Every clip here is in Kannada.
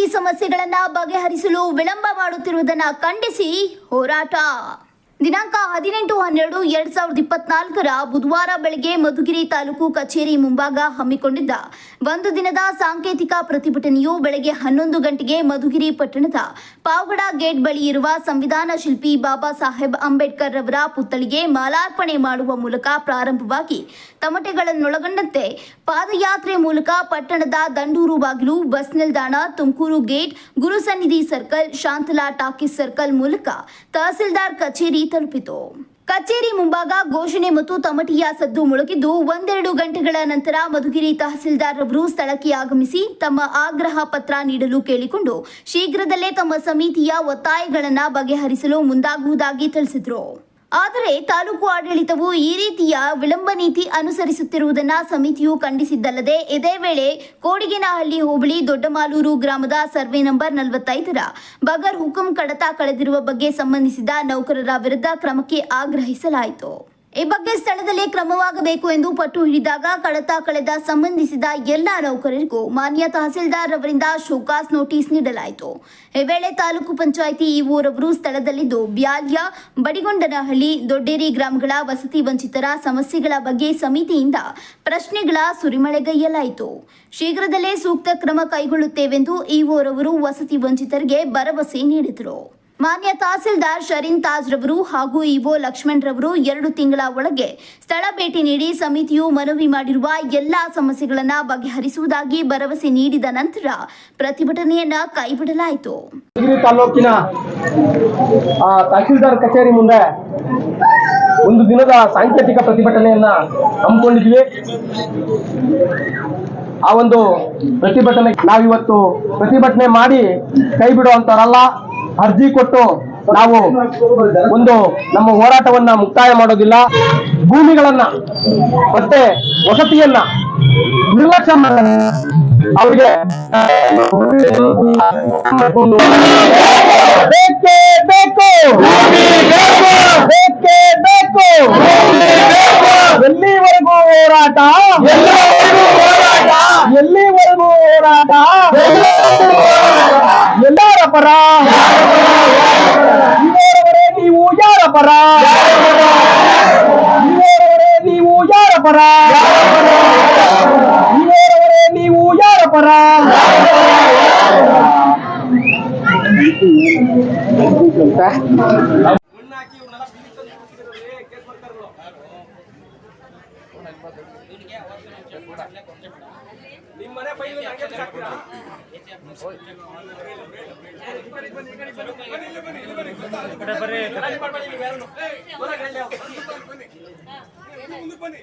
ಸಮಸ್ಯೆಗಳನ್ನ ಬಗೆಹರಿಸಲು ವಿಳಂಬ ಮಾಡುತ್ತಿರುವುದನ್ನು ಖಂಡಿಸಿ ಹೋರಾಟ. ದಿನಾಂಕ ಹದಿನೆಂಟು ಹನ್ನೆರಡು ಎರಡ್ ಸಾವಿರದ ಇಪ್ಪತ್ನಾಲ್ಕರ ಬುಧವಾರ ಬೆಳಗ್ಗೆ ಮಧುಗಿರಿ ತಾಲೂಕು ಕಚೇರಿ ಮುಂಭಾಗ ಹಮ್ಮಿಕೊಂಡಿದ್ದ ಒಂದು ದಿನದ ಸಾಂಕೇತಿಕ ಪ್ರತಿಭಟನೆಯು ಬೆಳಗ್ಗೆ ಹನ್ನೊಂದು ಗಂಟೆಗೆ ಮಧುಗಿರಿ ಪಟ್ಟಣದ ಪಾವಗಡ ಗೇಟ್ ಬಳಿ ಇರುವ ಸಂವಿಧಾನ ಶಿಲ್ಪಿ ಬಾಬಾ ಸಾಹೇಬ್ ಅಂಬೇಡ್ಕರ್ ರವರ ಪುತ್ಥಳಿಗೆ ಮಾಲಾರ್ಪಣೆ ಮಾಡುವ ಮೂಲಕ ಪ್ರಾರಂಭವಾಗಿ ತಮಟೆಗಳನ್ನೊಳಗೊಂಡಂತೆ ಪಾದಯಾತ್ರೆ ಮೂಲಕ ಪಟ್ಟಣದ ದಂಡೂರು ಬಾಗಿಲು, ಬಸ್ ನಿಲ್ದಾಣ, Tumakuru gate Gurusannidhi circle, Shantala talkies circle ಮೂಲಕ ತಹಸೀಲ್ದಾರ್ ಕಚೇರಿ ತಲುಪಿತು. ಕಚೇರಿ ಮುಂಭಾಗ ಘೋಷಣೆ ಮತ್ತು ತಮಟಿಯ ಸದ್ದು ಮುಳುಗಿದ್ದು ಒಂದೆರಡು ಗಂಟೆಗಳ ನಂತರ ಮಧುಗಿರಿ ತಹಸೀಲ್ದಾರ್ ಅವರು ಸ್ಥಳಕ್ಕೆ ಆಗಮಿಸಿ ತಮ್ಮ ಆಗ್ರಹ ಪತ್ರ ನೀಡಲು ಕೇಳಿಕೊಂಡು ಶೀಘ್ರದಲ್ಲೇ ತಮ್ಮ ಸಮಿತಿಯ ಒತ್ತಾಯಗಳನ್ನು ಬಗೆಹರಿಸಲು ಮುಂದಾಗುವುದಾಗಿ ತಿಳಿಸಿದರು. ಆದರೆ ತಾಲೂಕು ಆಡಳಿತವು ಈ ರೀತಿಯ ವಿಳಂಬ ನೀತಿ ಅನುಸರಿಸುತ್ತಿರುವುದನ್ನು ಸಮಿತಿಯು ಖಂಡಿಸಿದ್ದಲ್ಲದೆ, ಇದೇ ವೇಳೆ ಕೋಡಿಗೇನಹಳ್ಳಿ ಹೋಬಳಿ ದೊಡ್ಡಮಾಲೂರು ಗ್ರಾಮದ ಸರ್ವೆ ನಂಬರ್ ನಲವತ್ತೈದರ ಬಗರ್ ಹುಕುಂ ಕಡತ ಕಳೆದಿರುವ ಬಗ್ಗೆ ಸಂಬಂಧಿಸಿದ ನೌಕರರ ವಿರುದ್ಧ ಕ್ರಮಕ್ಕೆ ಆಗ್ರಹಿಸಲಾಯಿತು. ಈ ಬಗ್ಗೆ ಸ್ಥಳದಲ್ಲಿ ಕ್ರಮವಾಗಬೇಕು ಎಂದು ಪಟ್ಟು ಹಿಡಿದಾಗ ಕಡತ ಕಳೆದ ಸಂಬಂಧಿಸಿದ ಎಲ್ಲ ನೌಕರರಿಗೂ ಮಾನ್ಯ ತಹಸೀಲ್ದಾರ್ ಅವರಿಂದ ಶೋಕಾಸ್ ನೋಟಿಸ್ ನೀಡಲಾಯಿತು. ಈ ವೇಳೆ ತಾಲೂಕು ಪಂಚಾಯಿತಿ ಈ ಊರವರು ಸ್ಥಳದಲ್ಲಿದ್ದು, ಬ್ಯಾಲ್ಯ, ಬಡಿಗೊಂಡನಹಳ್ಳಿ, ದೊಡ್ಡೇರಿ ಗ್ರಾಮಗಳ ವಸತಿ ವಂಚಿತರ ಸಮಸ್ಯೆಗಳ ಬಗ್ಗೆ ಸಮಿತಿಯಿಂದ ಪ್ರಶ್ನೆಗಳ ಸುರಿಮಳೆಗೈಯಲಾಯಿತು. ಶೀಘ್ರದಲ್ಲೇ ಸೂಕ್ತ ಕ್ರಮ ಕೈಗೊಳ್ಳುತ್ತೇವೆಂದು ಈ ಊರವರು ವಸತಿ ವಂಚಿತರಿಗೆ ಭರವಸೆ ನೀಡಿದರು. ಮಾನ್ಯ ತಹಸೀಲ್ದಾರ್ ಶರೀನ್ ತಾಜ್ ರವರು ಹಾಗೂ ಇಒ ಲಕ್ಷ್ಮಣ್ ರವರು ಎರಡು ತಿಂಗಳ ಒಳಗೆ ಸ್ಥಳ ಭೇಟಿ ನೀಡಿ ಸಮಿತಿಯು ಮನವಿ ಮಾಡಿರುವ ಎಲ್ಲಾ ಸಮಸ್ಯೆಗಳನ್ನು ಬಗೆಹರಿಸುವುದಾಗಿ ಭರವಸೆ ನೀಡಿದ ನಂತರ ಪ್ರತಿಭಟನೆಯನ್ನ ಕೈಬಿಡಲಾಯಿತು. ತಾಲೂಕಿನ ತಹಸೀಲ್ದಾರ್ ಕಚೇರಿ ಮುಂದೆ ಒಂದು ದಿನದ ಸಾಂಕೇತಿಕ ಪ್ರತಿಭಟನೆಯನ್ನ ಹಮ್ಮಿಕೊಂಡಿದ್ವಿ. ಆ ಒಂದು ಪ್ರತಿಭಟನೆ ನಾವಿವತ್ತು ಪ್ರತಿಭಟನೆ ಮಾಡಿ ಕೈ ಬಿಡುವಂತವರಲ್ಲ. ಅರ್ಜಿ ಕೊಟ್ಟು ನಾವು ಒಂದು ನಮ್ಮ ಹೋರಾಟವನ್ನ ಮುಕ್ತಾಯ ಮಾಡೋದಿಲ್ಲ. ಭೂಮಿಗಳನ್ನ ಮತ್ತೆ ವಸತಿಯನ್ನ ನಿರ್ಲಕ್ಷ್ಯ ಮಾಡ ಅವರಿಗೆ ಬೇಕೇ ಬೇಕು. ಎಲ್ಲಿವರೆಗೂ ಹೋರಾಟ? ಎಲ್ಲಿವರೆಗೂ ಹೋರಾಟ ಎಲ್ಲರ ಪರ ಇವರವರೇ ನೀವು ಯಾರ ಪರ ಇವರವರೇ ನೀವು ಯಾರ ಪರ ಇವರವರೇ ನೀವು ಯಾರ ಪರ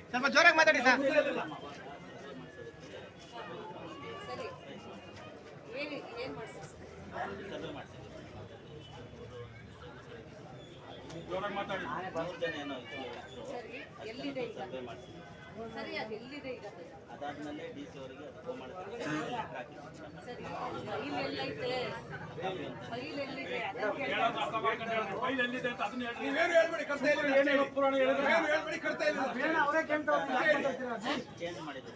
ಸ್ವಲ್ಪ ಜೋರಾಗಿ ಮಾತಾಡಿ ಸರ್? ಸರಿ ಎಲ್ಲಿದೆ ಈಗ? ಸರಿ ಅದು ಎಲ್ಲಿದೆ ಈಗ? ಅದಾದ್ಮೇಲೆ ಡಿ ಸಿ ಅವರಿಗೆ ಫೈಲ್ ಎಲ್ಲೈತೆ ಫೈಲ್ ಎಲ್ಲಿದೆ? ಅದನ್ನ ಕೇಳ್ತಾರೆ. ಚೇಂಜ್ ಮಾಡಿದ್ರು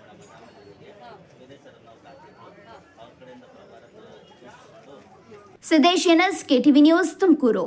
ಅವ್ರ Siddesh NS KTV news Tumakuru.